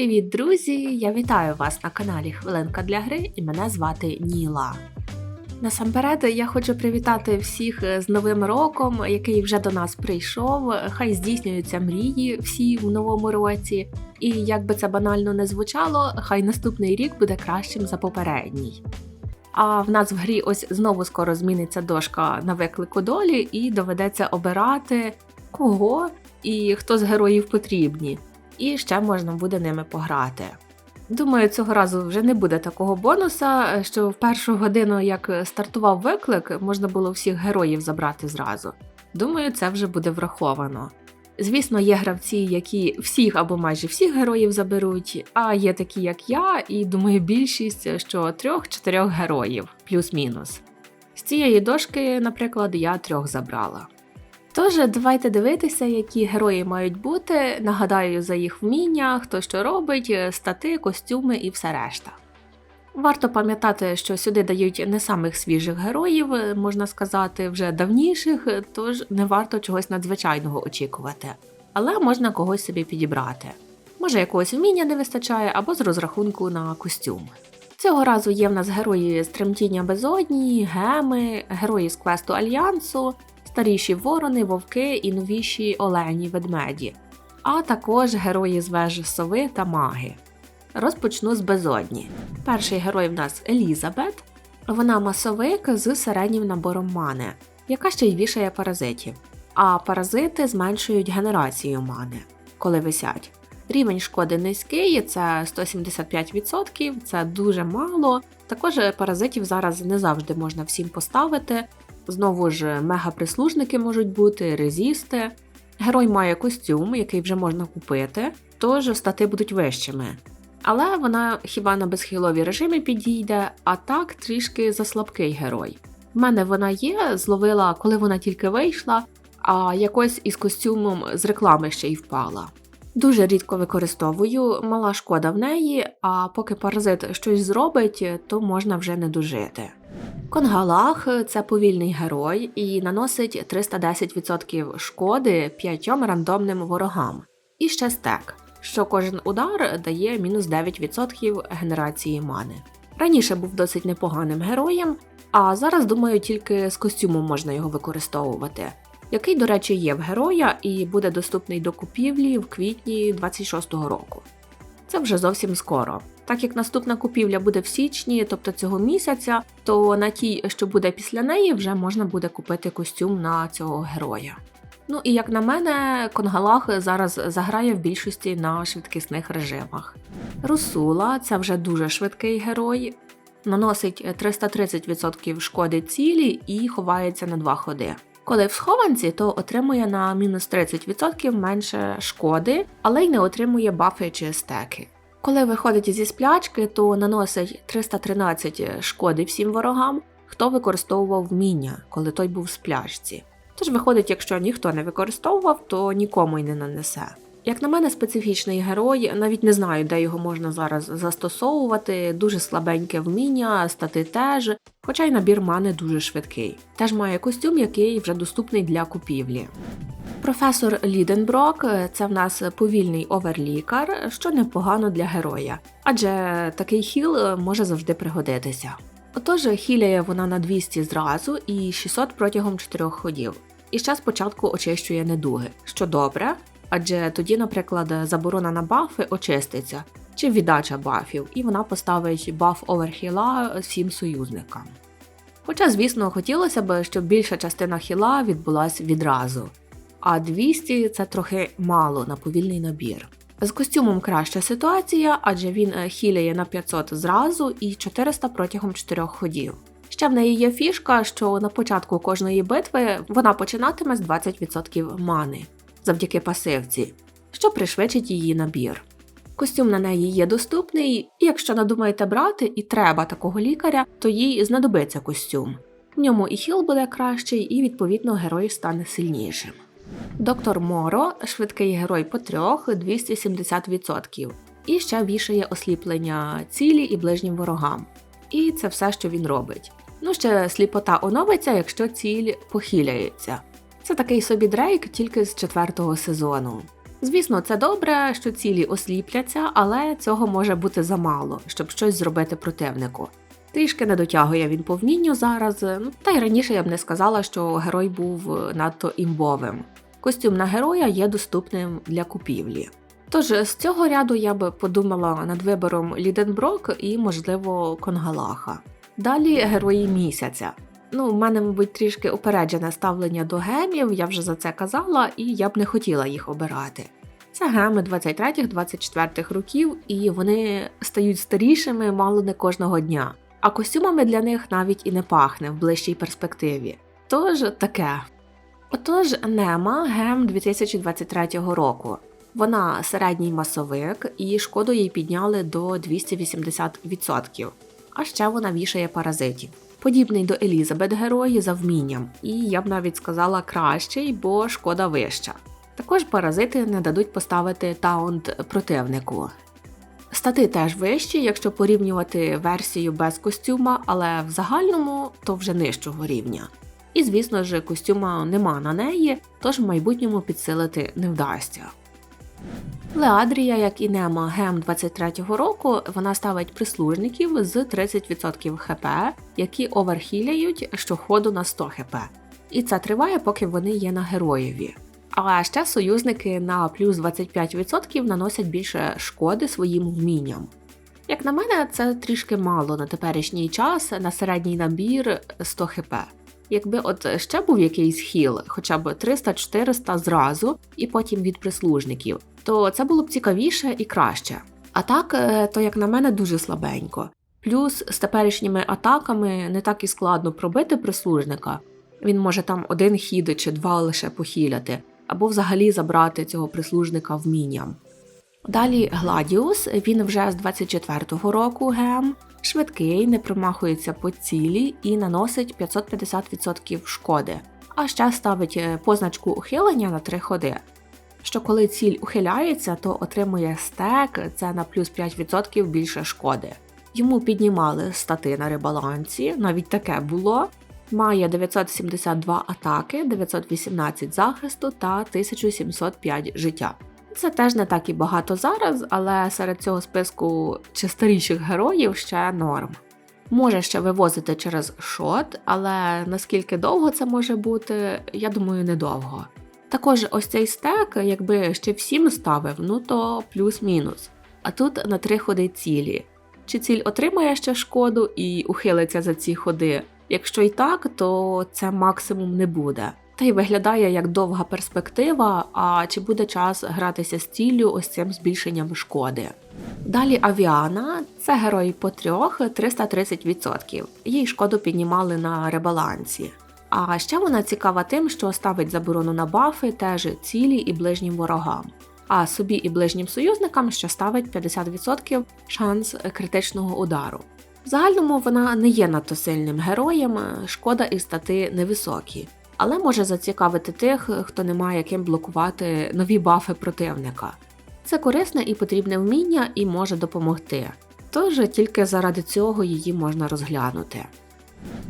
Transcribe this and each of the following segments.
Привіт, друзі! Я вітаю вас на каналі Хвилинка для гри і мене звати Ніла. Насамперед я хочу привітати всіх з Новим роком, який вже до нас прийшов. Хай здійснюються мрії всі в новому році. І як би це банально не звучало, хай наступний рік буде кращим за попередній. А в нас в грі ось знову скоро зміниться дошка на виклику долі, і доведеться обирати кого і хто з героїв потрібні і ще можна буде ними пограти. Думаю, цього разу вже не буде такого бонуса, що в першу годину, як стартував виклик, можна було всіх героїв забрати зразу. Думаю, це вже буде враховано. Звісно, є гравці, які всіх або майже всіх героїв заберуть, а є такі, як я, і думаю, більшість, що трьох-чотирьох героїв, плюс-мінус. З цієї дошки, наприклад, я трьох забрала. Тож, давайте дивитися, які герої мають бути. Нагадаю за їх вміння, хто що робить, стати, костюми і все решта. Варто пам'ятати, що сюди дають не самих свіжих героїв, можна сказати, вже давніших, тож не варто чогось надзвичайного очікувати, але можна когось собі підібрати. Може, якогось вміння не вистачає або з розрахунку на костюм. Цього разу є в нас герої з тремтіння безодні, геми, герої з квесту Альянсу, старіші ворони, вовки і новіші олені ведмеді, а також герої з вежі сови та маги. Розпочну з безодні. Перший герой в нас Елізабет. Вона масовик з середнім набором мани, яка ще й вішає паразитів. А паразити зменшують генерацію мани, коли висять. Рівень шкоди низький, це 175%, це дуже мало. Також паразитів зараз не завжди можна всім поставити, Знову ж мега-прислужники можуть бути, резісти. Герой має костюм, який вже можна купити, тож стати будуть вищими. Але вона хіба на безхилові режимі підійде, а так трішки заслабкий герой. В мене вона є, зловила, коли вона тільки вийшла, а якось із костюмом з реклами ще й впала. Дуже рідко використовую, мала шкода в неї, а поки паразит щось зробить, то можна вже не дожити. Конгалах це повільний герой і наносить 310% шкоди п'ятьом рандомним ворогам. І ще стек, що кожен удар дає мінус 9% генерації мани. Раніше був досить непоганим героєм, а зараз, думаю, тільки з костюмом можна його використовувати, який, до речі, є в героя і буде доступний до купівлі в квітні 26-го року. Це вже зовсім скоро. Так як наступна купівля буде в січні, тобто цього місяця, то на тій, що буде після неї, вже можна буде купити костюм на цього героя. Ну і як на мене, Конгалах зараз заграє в більшості на швидкісних режимах. Русула це вже дуже швидкий герой, наносить 330% шкоди цілі і ховається на два ходи. Коли в схованці, то отримує на мінус 30% менше шкоди, але й не отримує бафи чи стеки. Коли виходить зі сплячки, то наносить 313 шкоди всім ворогам, хто використовував вміння, коли той був в сплячці. Тож виходить, якщо ніхто не використовував, то нікому й не нанесе. Як на мене, специфічний герой, навіть не знаю, де його можна зараз застосовувати, дуже слабеньке вміння, стати теж, хоча й набір мани дуже швидкий. Теж має костюм, який вже доступний для купівлі. Професор Ліденброк це в нас повільний оверлікар, що непогано для героя, адже такий хіл може завжди пригодитися. Отож, хіляє вона на 200 зразу і 600 протягом 4 ходів. І ще спочатку очищує недуги, що добре, адже тоді, наприклад, заборона на бафи очиститься чи віддача бафів, і вона поставить баф оверхіла всім союзникам. Хоча, звісно, хотілося б, щоб більша частина хіла відбулася відразу а 200 це трохи мало на повільний набір. З костюмом краща ситуація, адже він е, хіляє на 500 зразу і 400 протягом 4 ходів. Ще в неї є фішка, що на початку кожної битви вона починатиме з 20% мани завдяки пасивці, що пришвидшить її набір. Костюм на неї є доступний, і якщо надумаєте брати і треба такого лікаря, то їй знадобиться костюм. В ньому і хіл буде кращий, і відповідно герой стане сильнішим. Доктор Моро швидкий герой по трьох 270%. І ще вішає осліплення цілі і ближнім ворогам. І це все, що він робить. Ну, ще сліпота оновиться, якщо ціль похиляється. Це такий собі дрейк тільки з четвертого сезону. Звісно, це добре, що цілі осліпляться, але цього може бути замало, щоб щось зробити противнику. Трішки не дотягує він по вмінню зараз, ну та й раніше я б не сказала, що герой був надто імбовим. Костюм на героя є доступним для купівлі. Тож з цього ряду я би подумала над вибором Ліденброк і, можливо, Конгалаха. Далі герої місяця. Ну, в мене, мабуть, трішки упереджене ставлення до гемів, я вже за це казала, і я б не хотіла їх обирати. Це геми 23-24 років, і вони стають старішими мало не кожного дня, а костюмами для них навіть і не пахне в ближчій перспективі. Тож таке. Отож, Нема гем 2023 року. Вона середній масовик, і шкоду їй підняли до 280%. А ще вона вішає паразитів. Подібний до Елізабет герої за вмінням, і я б навіть сказала кращий, бо шкода вища. Також паразити не дадуть поставити таунт противнику. Стати теж вищі, якщо порівнювати версію без костюма, але в загальному то вже нижчого рівня. І звісно ж, костюма нема на неї, тож в майбутньому підсилити не вдасться. Леадрія, як і Нема Гем 23-го року, вона ставить прислужників з 30% хп, які оверхіляють щоходу на 100 хп. І це триває, поки вони є на героєві. А ще союзники на плюс 25% наносять більше шкоди своїм вмінням. Як на мене, це трішки мало на теперішній час на середній набір 100 хп. Якби от ще був якийсь хіл, хоча б 300-400 зразу, і потім від прислужників, то це було б цікавіше і краще. А так, е, то як на мене, дуже слабенько. Плюс з теперішніми атаками не так і складно пробити прислужника. Він може там один хід чи два лише похіляти, або взагалі забрати цього прислужника вмінням. Далі Гладіус, він вже з 24-го року гем, швидкий, не промахується по цілі і наносить 550% шкоди, а ще ставить е, позначку ухилення на 3 ходи. Що коли ціль ухиляється, то отримує стек, це на плюс 5% більше шкоди. Йому піднімали стати на ребалансі, навіть таке було. Має 972 атаки, 918 захисту та 1705 життя. Це теж не так і багато зараз, але серед цього списку чи старіших героїв ще норм. Може ще вивозити через шот, але наскільки довго це може бути, я думаю, недовго. Також ось цей стек, якби ще всім ставив, ну то плюс-мінус. А тут на три ходи цілі. Чи ціль отримає ще шкоду і ухилиться за ці ходи? Якщо і так, то це максимум не буде. Та й виглядає як довга перспектива, а чи буде час гратися з ціллю ось цим збільшенням шкоди. Далі Авіана це герой по трьох 330%. Їй шкоду піднімали на ребалансі. А ще вона цікава тим, що ставить заборону на бафи теж цілі і ближнім ворогам. А собі і ближнім союзникам ще ставить 50% шанс критичного удару. В загальному вона не є надто сильним героєм, шкода і стати невисокі але може зацікавити тих, хто не має ким блокувати нові бафи противника. Це корисне і потрібне вміння і може допомогти, тож тільки заради цього її можна розглянути.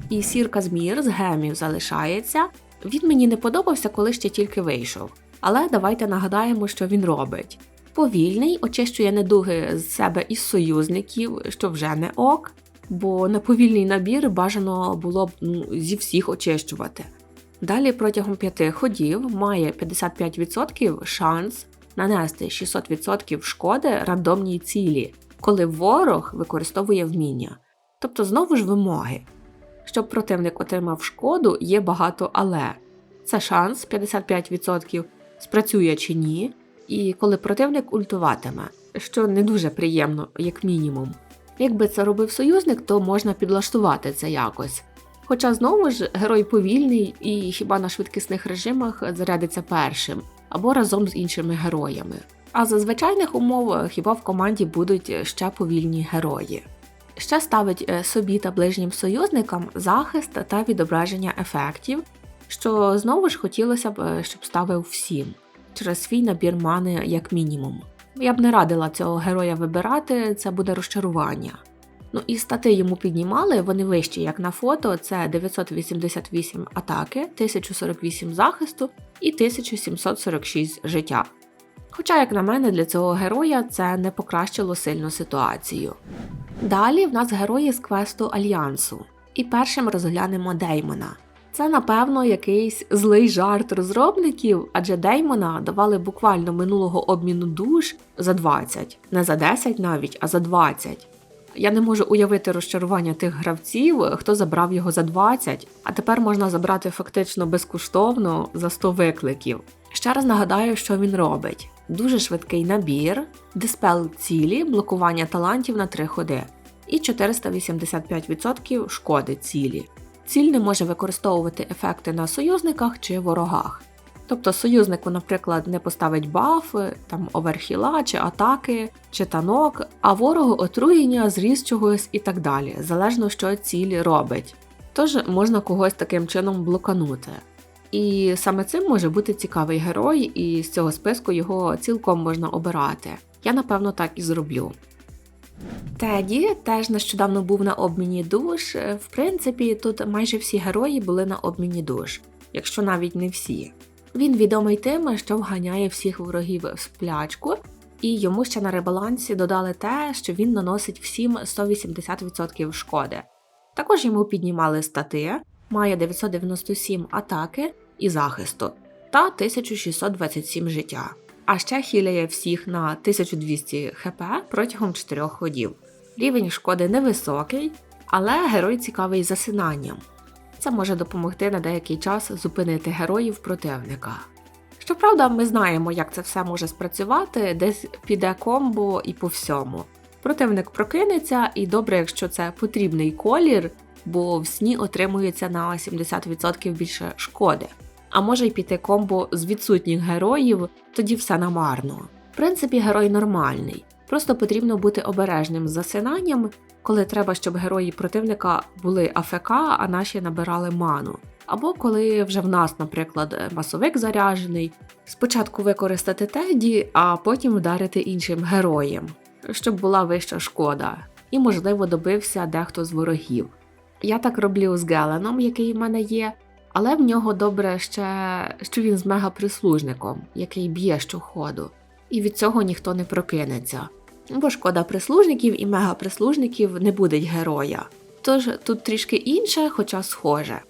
І сірка змір з гемів залишається. Він мені не подобався, коли ще тільки вийшов. Але давайте нагадаємо, що він робить. Повільний очищує недуги з себе із союзників, що вже не ок, бо на повільний набір бажано було б ну, зі всіх очищувати. Далі протягом 5 ходів має 55% шанс нанести 600% шкоди рандомній цілі, коли ворог використовує вміння. Тобто знову ж вимоги. Щоб противник отримав шкоду, є багато але. Це шанс 55% спрацює чи ні, і коли противник ультуватиме, що не дуже приємно, як мінімум. Якби це робив союзник, то можна підлаштувати це якось. Хоча знову ж герой повільний і хіба на швидкісних режимах зарядиться першим або разом з іншими героями. А за звичайних умов хіба в команді будуть ще повільні герої. Ще ставить е, собі та ближнім союзникам захист та відображення ефектів, що знову ж хотілося б, е, щоб ставив всім через свій набір мани як мінімум. Я б не радила цього героя вибирати, це буде розчарування. Ну і стати йому піднімали, вони вищі, як на фото, це 988 атаки, 1048 захисту і 1746 життя. Хоча, як на мене, для цього героя це не покращило сильно ситуацію. Далі в нас герої з квесту Альянсу. І першим розглянемо Деймона. Це, напевно, якийсь злий жарт розробників, адже Деймона давали буквально минулого обміну душ за 20, не за 10 навіть, а за 20. Я не можу уявити розчарування тих гравців, хто забрав його за 20, а тепер можна забрати фактично безкоштовно за 100 викликів. Ще раз нагадаю, що він робить: дуже швидкий набір, диспел цілі, блокування талантів на 3 ходи і 485% шкоди цілі. Ціль не може використовувати ефекти на союзниках чи ворогах. Тобто союзнику, наприклад, не поставить бафи, там оверхіла чи атаки, чи танок, а ворогу отруєння, зріз чогось і так далі, залежно що ціль робить. Тож можна когось таким чином блоканути. І саме цим може бути цікавий герой, і з цього списку його цілком можна обирати. Я напевно так і зроблю. Теді теж нещодавно був на обміні душ. В принципі, тут майже всі герої були на обміні душ, якщо навіть не всі. Він відомий тим, що вганяє всіх ворогів в сплячку, і йому ще на ребалансі додали те, що він наносить всім 180% шкоди. Також йому піднімали стати, має 997 атаки і захисту та 1627 життя. А ще хіляє всіх на 1200 хп протягом 4 ходів. Рівень шкоди невисокий, але герой цікавий засинанням. Це може допомогти на деякий час зупинити героїв противника. Щоправда, ми знаємо, як це все може спрацювати, десь піде комбо і по всьому. Противник прокинеться, і добре, якщо це потрібний колір, бо в сні отримується на 70% більше шкоди. А може й піти комбо з відсутніх героїв, тоді все намарно. В принципі, герой нормальний, просто потрібно бути обережним з засинанням коли треба, щоб герої противника були АФК, а наші набирали ману. Або коли вже в нас, наприклад, масовик заряджений, спочатку використати теді, а потім вдарити іншим героєм, щоб була вища шкода, і, можливо, добився дехто з ворогів. Я так роблю з Геленом, який в мене є, але в нього добре ще, що він з мегаприслужником, який б'є щоходу, і від цього ніхто не прокинеться бо шкода прислужників і мегаприслужників не буде героя. Тож тут трішки інше, хоча схоже.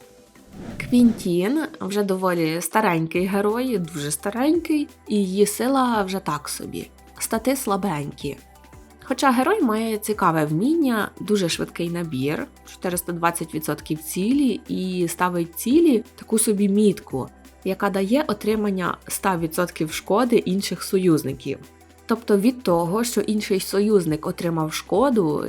Квінтін вже доволі старенький герой, дуже старенький, і її сила вже так собі, стати слабенькі. Хоча герой має цікаве вміння, дуже швидкий набір, 420% цілі, і ставить цілі таку собі мітку, яка дає отримання 100% шкоди інших союзників. Тобто від того, що інший союзник отримав шкоду,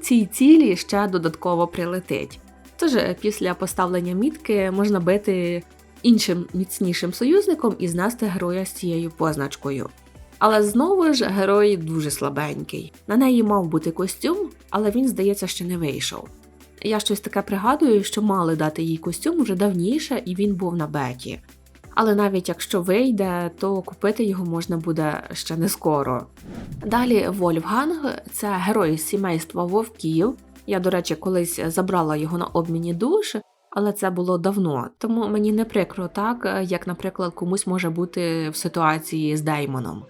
цій цілі ще додатково прилетить. Тож е, після поставлення мітки можна бити іншим міцнішим союзником і знести героя з цією позначкою. Але знову ж герой дуже слабенький. На неї мав бути костюм, але він, здається, ще не вийшов. Я щось таке пригадую, що мали дати їй костюм вже давніше, і він був на беті але навіть якщо вийде, то купити його можна буде ще не скоро. Далі Вольфганг це герой сімейства вовків. Я, до речі, колись забрала його на обміні душ, але це було давно, тому мені не прикро так, як, наприклад, комусь може бути в ситуації з Деймоном.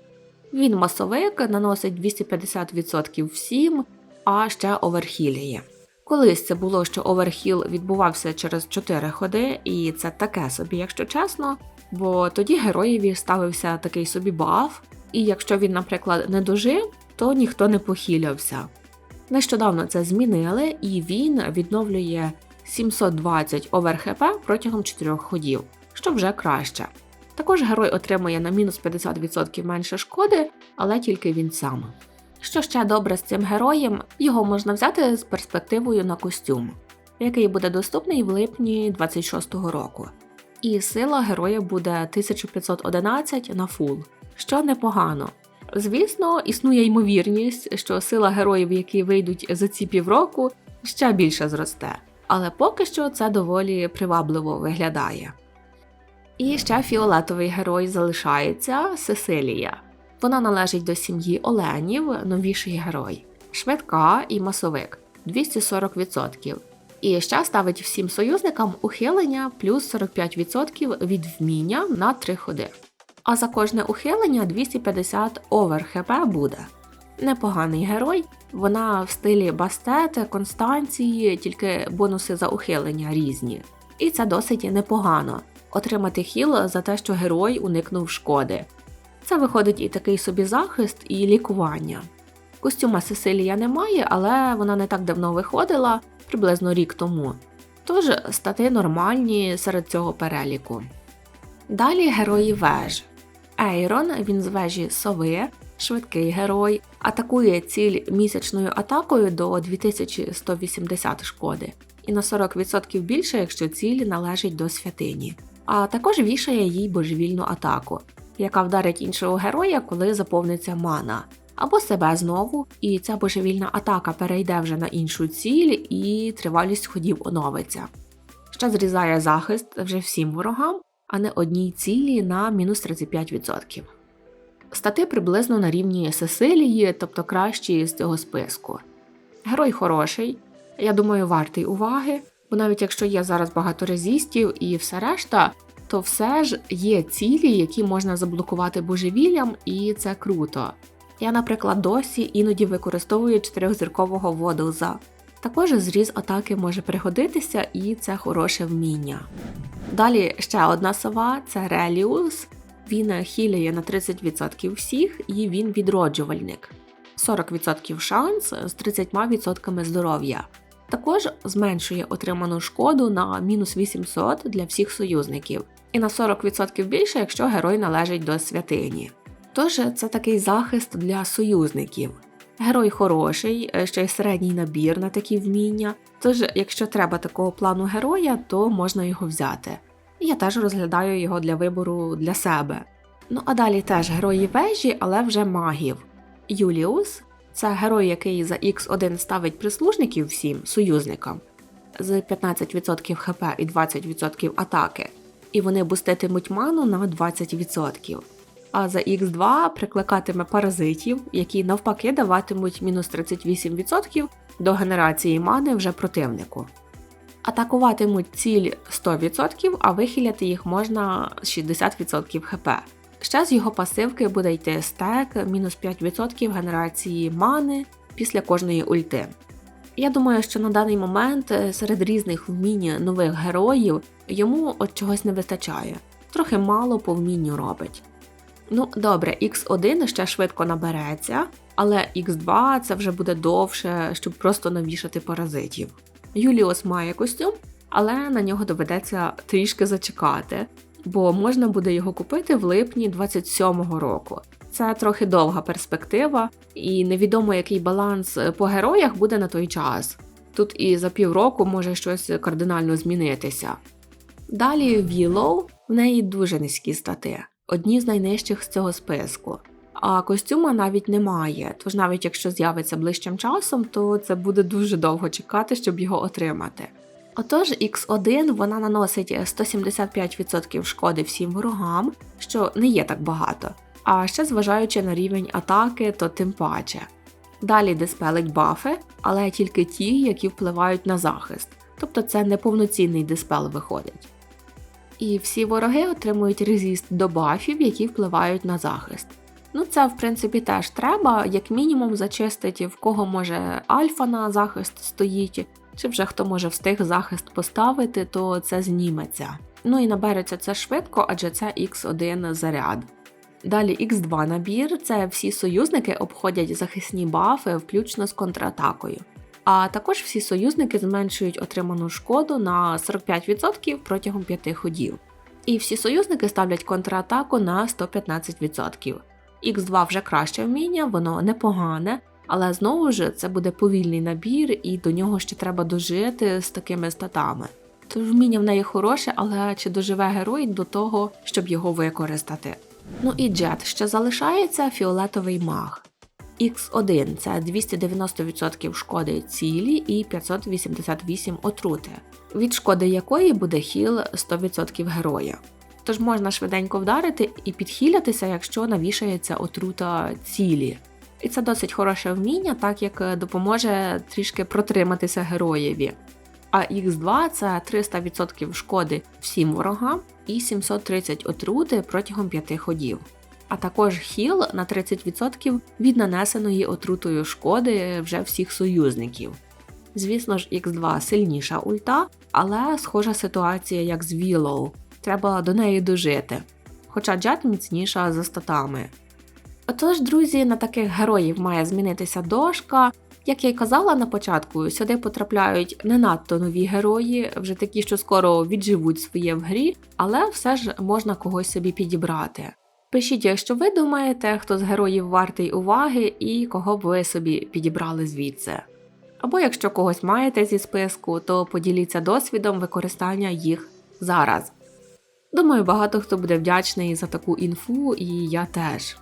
Він масовик, наносить 250% всім, а ще оверхіліє. Колись це було, що оверхіл відбувався через 4 ходи, і це таке собі, якщо чесно, бо тоді героєві ставився такий собі баф, і якщо він, наприклад, не дожив, то ніхто не похилявся. Нещодавно це змінили, і він відновлює 720 овер-ХП протягом 4 ходів, що вже краще. Також герой отримує на мінус 50% менше шкоди, але тільки він сам. Що ще добре з цим героєм, його можна взяти з перспективою на костюм, який буде доступний в липні 26-го року і сила героя буде 1511 на фул, що непогано. Звісно, існує ймовірність, що сила героїв, які вийдуть за ці півроку, ще більше зросте, але поки що це доволі привабливо виглядає. І ще фіолетовий герой залишається Сесилія. Вона належить до сім'ї Оленів, новіший герой, швидка і масовик 240%. І ще ставить всім союзникам ухилення плюс 45% від вміння на 3 ходи. а за кожне ухилення 250 овер хп буде. Непоганий герой, вона в стилі бастет, констанції, тільки бонуси за ухилення різні. І це досить непогано отримати хіл за те, що герой уникнув шкоди. Це виходить і такий собі захист, і лікування. Костюма Сесилія немає, але вона не так давно виходила, приблизно рік тому. Тож стати нормальні серед цього переліку. Далі герої веж. Ейрон, він з вежі сови, швидкий герой, атакує ціль місячною атакою до 2180 шкоди, і на 40% більше, якщо ціль належить до святині. А також вішає їй божевільну атаку, яка вдарить іншого героя, коли заповниться мана, або себе знову, і ця божевільна атака перейде вже на іншу ціль, і тривалість ходів оновиться. Ще зрізає захист вже всім ворогам, а не одній цілі на мінус 35%. Стати приблизно на рівні Сесилії, тобто кращі з цього списку. Герой хороший, я думаю, вартий уваги, бо навіть якщо є зараз багато резістів і все решта, то все ж є цілі, які можна заблокувати божевіллям, і це круто. Я, наприклад, досі іноді використовую чотирьохзіркового водолза. Також зріз атаки може пригодитися, і це хороше вміння. Далі ще одна сова це Реліус. Він хіляє на 30% всіх, і він відроджувальник. 40% шанс з 30% здоров'я. Також зменшує отриману шкоду на мінус 800 для всіх союзників, і на 40% більше, якщо герой належить до святині. Тож це такий захист для союзників. Герой хороший, ще й середній набір на такі вміння. Тож, якщо треба такого плану героя, то можна його взяти. Я теж розглядаю його для вибору для себе. Ну а далі теж герої вежі, але вже магів. Юліус це герой, який за Х1 ставить прислужників всім союзникам з 15% хп і 20% атаки, і вони буститимуть ману на 20%. А за Х2 прикликатиме паразитів, які навпаки даватимуть мінус 38% до генерації мани вже противнику. Атакуватимуть ціль 100%, а вихиляти їх можна 60% хп. Ще з його пасивки буде йти стек, мінус 5% генерації мани після кожної ульти. Я думаю, що на даний момент е, серед різних вмінь нових героїв йому от чогось не вистачає, трохи мало по вмінню робить. Ну, добре, Х1 ще швидко набереться, але Х2 це вже буде довше, щоб просто навішати паразитів. Юліос має костюм, але на нього доведеться трішки зачекати, бо можна буде його купити в липні 27-го року. Це трохи довга перспектива, і невідомо, який баланс по героях буде на той час. Тут і за півроку може щось кардинально змінитися. Далі Вілоу, в неї дуже низькі стати, одні з найнижчих з цього списку. А костюма навіть немає, тож навіть якщо з'явиться ближчим часом, то це буде дуже довго чекати, щоб його отримати. Отож, X1 вона наносить 175% шкоди всім ворогам, що не є так багато. А ще зважаючи на рівень атаки, то тим паче. Далі диспелить бафи, але тільки ті, які впливають на захист, тобто це неповноцінний диспел виходить. І всі вороги отримують резіст до бафів, які впливають на захист. Ну, це, в принципі, теж треба, як мінімум, зачистити, в кого може альфа на захист стоїть, чи вже хто може встиг захист поставити, то це зніметься. Ну і набереться це швидко, адже це Х1 заряд. Далі Х2 набір це всі союзники обходять захисні бафи, включно з контратакою. А також всі союзники зменшують отриману шкоду на 45% протягом 5 ходів. І всі союзники ставлять контратаку на 115%. Х2 вже краще вміння, воно непогане, але знову ж це буде повільний набір, і до нього ще треба дожити з такими статами. Тож вміння в неї хороше, але чи доживе герой до того, щоб його використати? Ну і джет ще залишається фіолетовий маг. Х1 це 290% шкоди цілі і 588 отрути, від шкоди якої буде хіл 100% героя. Тож можна швиденько вдарити і підхилятися, якщо навішається отрута цілі. І це досить хороше вміння, так як допоможе трішки протриматися героєві. а Х2 це 300% шкоди всім ворогам і 730 отрути протягом 5 ходів. А також хіл на 30% від нанесеної отрутою шкоди вже всіх союзників. Звісно ж, Х2 сильніша ульта, але схожа ситуація як з Willow. Треба до неї дожити. Хоча джет міцніша за статами. Отож, друзі, на таких героїв має змінитися дошка. Як я й казала на початку, сюди потрапляють не надто нові герої, вже такі, що скоро відживуть своє в грі, але все ж можна когось собі підібрати. Пишіть, що ви думаєте, хто з героїв вартий уваги і кого б ви собі підібрали звідси. Або якщо когось маєте зі списку, то поділіться досвідом використання їх зараз. Думаю, багато хто буде вдячний за таку інфу, і я теж.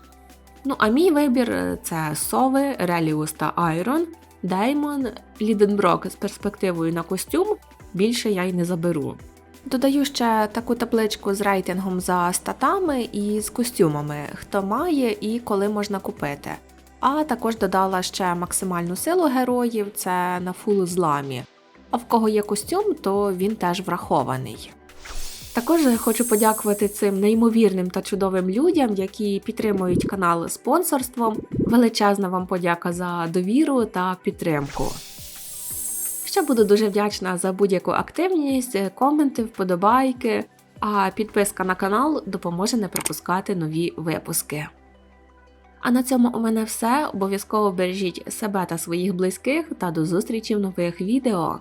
Ну, а мій вибір це Сови, Реліус та Айрон, Деймон, Ліденброк з перспективою на костюм, більше я й не заберу. Додаю ще таку табличку з рейтингом за статами і з костюмами, хто має і коли можна купити. А також додала ще максимальну силу героїв, це на фул зламі. А в кого є костюм, то він теж врахований. Також хочу подякувати цим неймовірним та чудовим людям, які підтримують канал спонсорством. Величезна вам подяка за довіру та підтримку. Ще буду дуже вдячна за будь-яку активність, коменти, вподобайки, а підписка на канал допоможе не пропускати нові випуски. А на цьому у мене все. Обов'язково бережіть себе та своїх близьких та до зустрічі в нових відео.